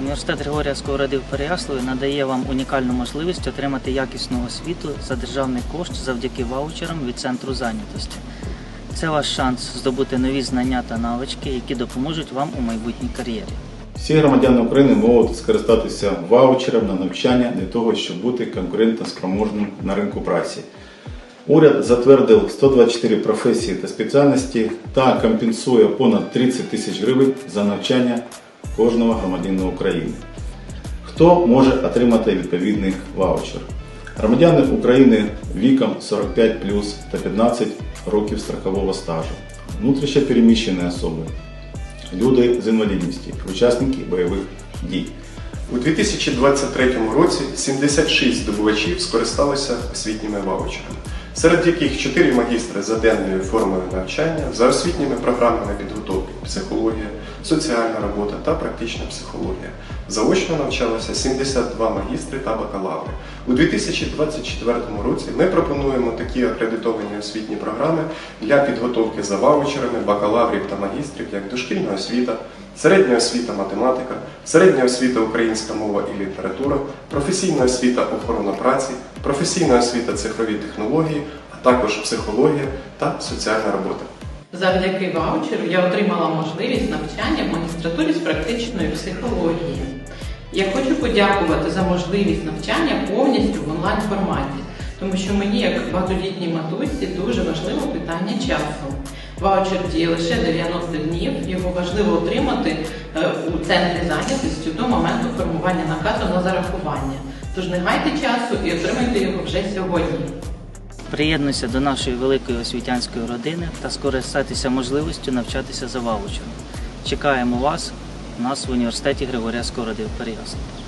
Університет Григорія Сковороди в Переяславі надає вам унікальну можливість отримати якісну освіту за державний кошт завдяки ваучерам від центру зайнятості. Це ваш шанс здобути нові знання та навички, які допоможуть вам у майбутній кар'єрі. Всі громадяни України можуть скористатися ваучером на навчання для того, щоб бути конкурентоспроможним на ринку праці. Уряд затвердив 124 професії та спеціальності та компенсує понад 30 тисяч гривень за навчання кожного громадянина України. Хто може отримати відповідний ваучер? Громадяни України віком 45 та 15 років страхового стажу, внутрішньо переміщені особи, люди з інвалідністю, учасники бойових дій. У 2023 році 76 здобувачів скористалися освітніми ваучерами, серед яких 4 магістри за денною формою навчання за освітніми програмами підготовки психологія, соціальна робота та практична психологія. Заочно навчалося 72 магістри та бакалаври. У 2024 році ми пропонуємо такі акредитовані освітні програми для підготовки за ваучерами бакалаврів та магістрів, як дошкільна освіта, середня освіта математика, середня освіта українська мова і література, професійна освіта охорона праці, професійна освіта цифрові технології, а також психологія та соціальна робота. Завдяки ваучеру я отримала можливість навчання в магістратурі з практичної психології. Я хочу подякувати за можливість навчання повністю в онлайн форматі, тому що мені, як багатодітній матусі, дуже важливо питання часу. Ваучер діє лише 90 днів, його важливо отримати е, у центрі зайнятості до моменту формування наказу на зарахування. Тож не гайте часу і отримайте його вже сьогодні. Приєднуйся до нашої великої освітянської родини та скористатися можливістю навчатися за ваучером. Чекаємо вас у нас в університеті Григорія Скородив в Переяславі.